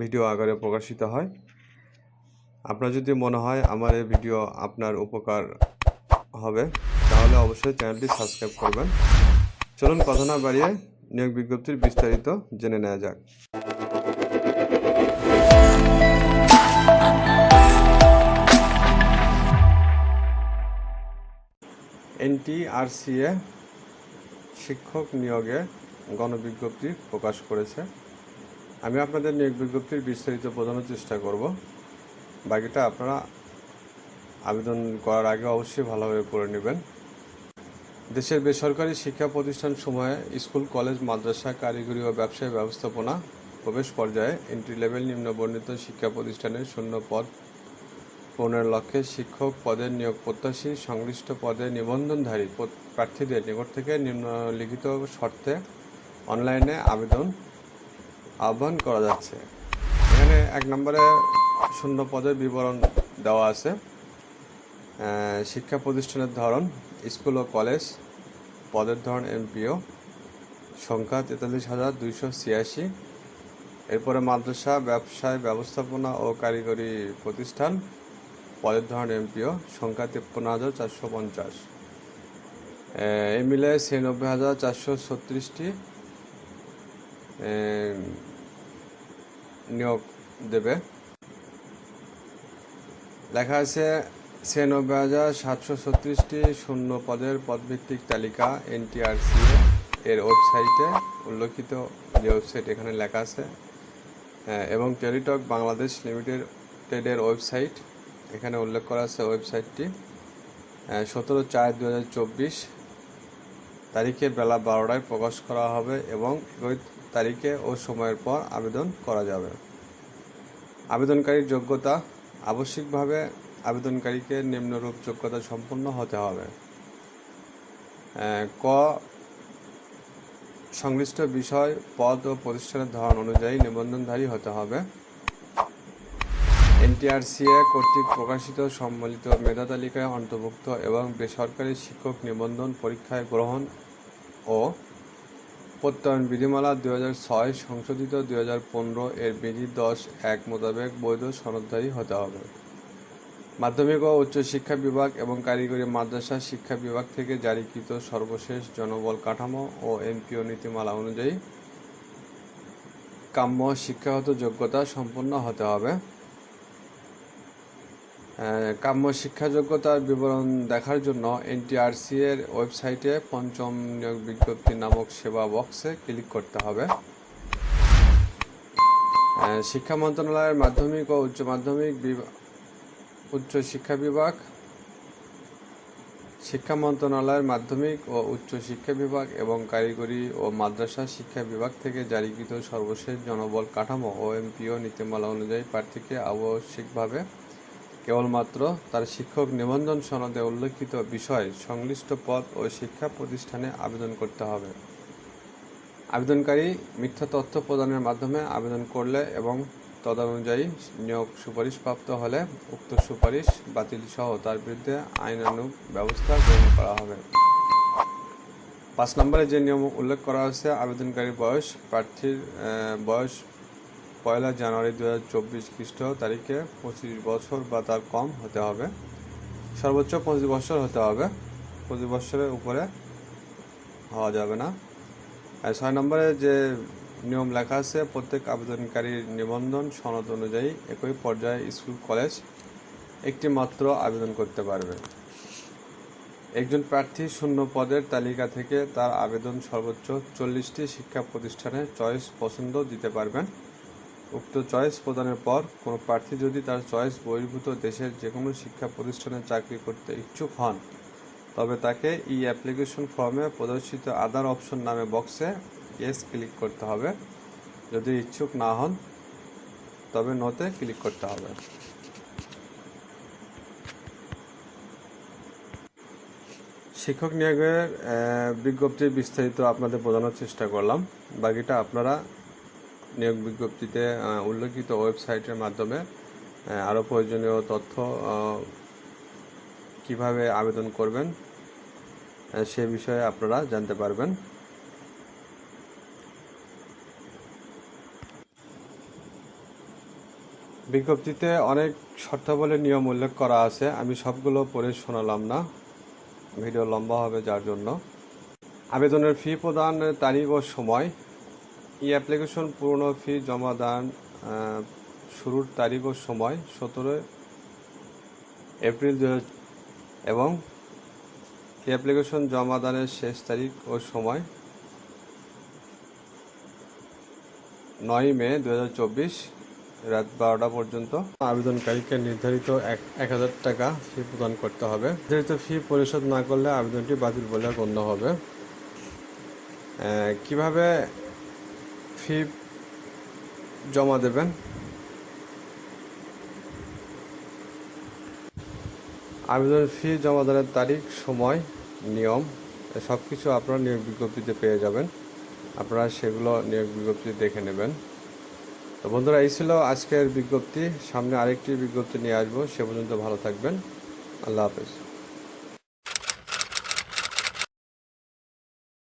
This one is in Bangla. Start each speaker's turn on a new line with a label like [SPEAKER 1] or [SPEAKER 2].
[SPEAKER 1] ভিডিও আকারে প্রকাশিত হয়। আপনার যদি মনে হয় আমার এই ভিডিও আপনার উপকার হবে, তাহলে অবশ্যই চ্যানেলটি সাবস্ক্রাইব করবেন। চলুন কথা না বাড়িয়ে নিয়োগ বিজ্ঞপ্তির বিস্তারিত জেনে নেওয়া যাক। এনটিআরসিএ শিক্ষক নিয়োগে গণবিজ্ঞপ্তি প্রকাশ করেছে। আমি আপনাদের নিয়োগ বিজ্ঞপ্তির বিস্তারিত বোঝানোর চেষ্টা করব। বাকিটা আপনারা আবেদন করার আগে অবশ্যই ভালোভাবে পড়ে নেবেন। দেশের বেসরকারি শিক্ষা প্রতিষ্ঠান সময়ে স্কুল, কলেজ, মাদ্রাসা, কারিগরি ও ব্যবসায় ব্যবস্থাপনা প্রবেশ পর্যায়ে এন্ট্রি লেভেল নিম্নবর্ণিত শিক্ষা প্রতিষ্ঠানের শূন্য পদ পূরণের লক্ষ্যে শিক্ষক পদের নিয়োগ প্রত্যাশী সংশ্লিষ্ট পদে নিবন্ধনধারী প্রার্থীদের নিকট থেকে নিম্নলিখিত শর্তে অনলাইনে আবেদন আহ্বান করা যাচ্ছে। এখানে এক নম্বরে শূন্য পদের বিবরণ দেওয়া আছে। শিক্ষা প্রতিষ্ঠানের ধরন, স্কুল ও কলেজ, পদের ধরন এমপিও, সংখ্যা তেতাল্লিশ হাজার দুইশো ছিয়াশি, এরপরে মাদ্রাসা, ব্যবসায় ব্যবস্থাপনা ও কারিগরি প্রতিষ্ঠান, পদের ধরন এমপিও, সংখ্যা তেপ্পান্ন হাজার চারশো পঞ্চাশ। এই মিলে ছিয়ানব্বই হাজার চারশো ছত্রিশটি নিয়োগ দেবে। লেখা আছে, ছিয়ানব্বই হাজার সাতশো ছত্রিশটি শূন্য পদের পদভিত্তিক তালিকা এনটিআরসি এর ওয়েবসাইটে উল্লেখিত যে ওয়েবসাইট এখানে লেখা আছে। এবং টেলিটক বাংলাদেশ লিমিটেডের ওয়েবসাইট, এখানে উল্লেখ করা আছে ওয়েবসাইটটি। সতেরো চার দু তারিখে বেলা বারোটায় প্রকাশ করা হবে এবং তারিখে ও সময়ের পর আবেদন করা যাবে। আবেদনকারীর যোগ্যতা আবশ্যিকভাবে আবেদনকারীকে নিম্নরূপ যোগ্যতা সম্পন্ন হতে হবে। ক, সংশ্লিষ্ট বিষয়, পদ ও প্রতিষ্ঠানের ধরন অনুযায়ী নিবন্ধনধারী হতে হবে। এনটিআরসিএ কর্তৃক প্রকাশিত সম্মিলিত মেধা তালিকায় অন্তর্ভুক্ত এবং বেসরকারি শিক্ষক নিবন্ধন পরীক্ষায় গ্রহণ ও প্রত্যয়ন বিধিমালা দুই ছয় সংশোধিত দুই হাজার পনেরো এর বিধি দশ এক মোতাবেক বৈধ সনদধারী হতে হবে। মাধ্যমিক ও উচ্চ শিক্ষা বিভাগ এবং কারিগরি মাদ্রাসা শিক্ষা বিভাগ থেকে জারিকৃত সর্বশেষ জনবল কাঠামো ও এমপিও নীতিমালা অনুযায়ী কাম্য শিক্ষাগত যোগ্যতা সম্পন্ন হতে হবে। কাম্য শিক্ষা যোগ্যতার বিবরণ দেখার জন্য এনটিআরসি এর ওয়েবসাইটে পঞ্চম নিয়োগ বিজ্ঞপ্তি নামক সেবা বক্সে ক্লিক করতে হবে। শিক্ষা মন্ত্রণালয়ের মাধ্যমিক ও উচ্চ মাধ্যমিক উচ্চ শিক্ষা বিভাগ, শিক্ষা মন্ত্রণালয়ের মাধ্যমিক ও উচ্চ শিক্ষা বিভাগ এবং কারিগরি ও মাদ্রাসা শিক্ষা বিভাগ থেকে জারিকৃত সর্বশেষ জনবল কাঠামো ও এমপিও নীতিমালা অনুযায়ী প্রার্থীকে আবশ্যিকভাবে কেবলমাত্র তার শিক্ষক নিবন্ধন সনদে উল্লেখিত বিষয় সংশ্লিষ্ট পদ ও শিক্ষা প্রতিষ্ঠানে আবেদন করতে হবে। আবেদনকারী মিথ্যা তথ্য প্রদানের মাধ্যমে আবেদন করলে এবং তদনুযায়ী নিয়োগ সুপারিশপ্রাপ্ত হলে উক্ত সুপারিশ বাতিল সহ তার বিরুদ্ধে আইনানুগ ব্যবস্থা গ্রহণ করা হবে। পাঁচ নম্বরে যে নিয়ম উল্লেখ করা হয়েছে আবেদনকারী বয়স প্রার্থীর বয়স পয়লা জানুয়ারি দু হাজার চব্বিশ খ্রিস্ট তারিখে পঁচিশ বছর বা তার কম হতে হবে। সর্বোচ্চ পঁচিশ বছর হতে হবে। পঁচিশ বছরের উপরে হওয়া যাবে না। আর ছয় নম্বরে যে নিয়ম লেখা আছে, প্রত্যেক আবেদনকারীর নিবন্ধন সনদ অনুযায়ী একই পর্যায়ে স্কুল, কলেজ একটি মাত্র আবেদন করতে পারবে। একজন প্রার্থী শূন্য পদের তালিকা থেকে তার আবেদন সর্বোচ্চ চল্লিশটি শিক্ষা প্রতিষ্ঠানে চয়েস পছন্দ দিতে পারবেন। উক্ত চয়েস প্রদানের পর কোনো প্রার্থী যদি তার চয়েস বহির্ভূত দেশের যে কোনো শিক্ষা প্রতিষ্ঠানে চাকরি করতে ইচ্ছুক হন, তবে তাকে ই অ্যাপ্লিকেশন ফর্মে প্রদর্শিত আদার অপশন নামে বক্সে ইয়েস ক্লিক করতে হবে। যদি ইচ্ছুক না হন, তবে নতে ক্লিক করতে হবে। শিক্ষক নিয়োগের বিজ্ঞপ্তির বিস্তারিত আপনাদের বোঝানোর চেষ্টা করলাম। বাকিটা আপনারা নিয়োগ বিজ্ঞপ্তিতে উল্লেখিত ওয়েবসাইটের মাধ্যমে আরও প্রয়োজনীয় তথ্য কীভাবে আবেদন করবেন সে বিষয়ে আপনারা জানতে পারবেন। বিজ্ঞপ্তিতে অনেক শর্তাবলীর নিয়ম উল্লেখ করা আছে। আমি সবগুলো পড়ে শোনালাম না। ভিডিও লম্বা হবে যার জন্য। আবেদনের ফি প্রদানের তারিখ ও সময় ই অ্যাপ্লিকেশন পূর্ণ ফি জমা দান শুরুর তারিখ ও সময় সতেরো এপ্রিল দু এবং ই অ্যাপ্লিকেশন জমা দানের শেষ তারিখ ও সময় নয় মে দু হাজার চব্বিশ, রাত বারোটা পর্যন্ত। আবেদনকারীকে নির্ধারিত এক হাজার টাকা ফি প্রদান করতে হবে। নির্ধারিত ফি পরিশোধ না করলে আবেদনটি বাতিল বলে গণ্য হবে। কীভাবে ফি জমা দেবেন। আবেদন ফি জমা দানের তারিখ, সময়, নিয়ম সব কিছু আপনারা নিয়োগ বিজ্ঞপ্তিতে পেয়ে যাবেন। আপনারা সেগুলো নিয়োগ বিজ্ঞপ্তি দেখে নেবেন। তো বন্ধুরা, এই ছিল আজকের বিজ্ঞপ্তি। সামনে আরেকটি বিজ্ঞপ্তি নিয়ে আসব। সে পর্যন্ত ভালো থাকবেন। আল্লাহ হাফেজ।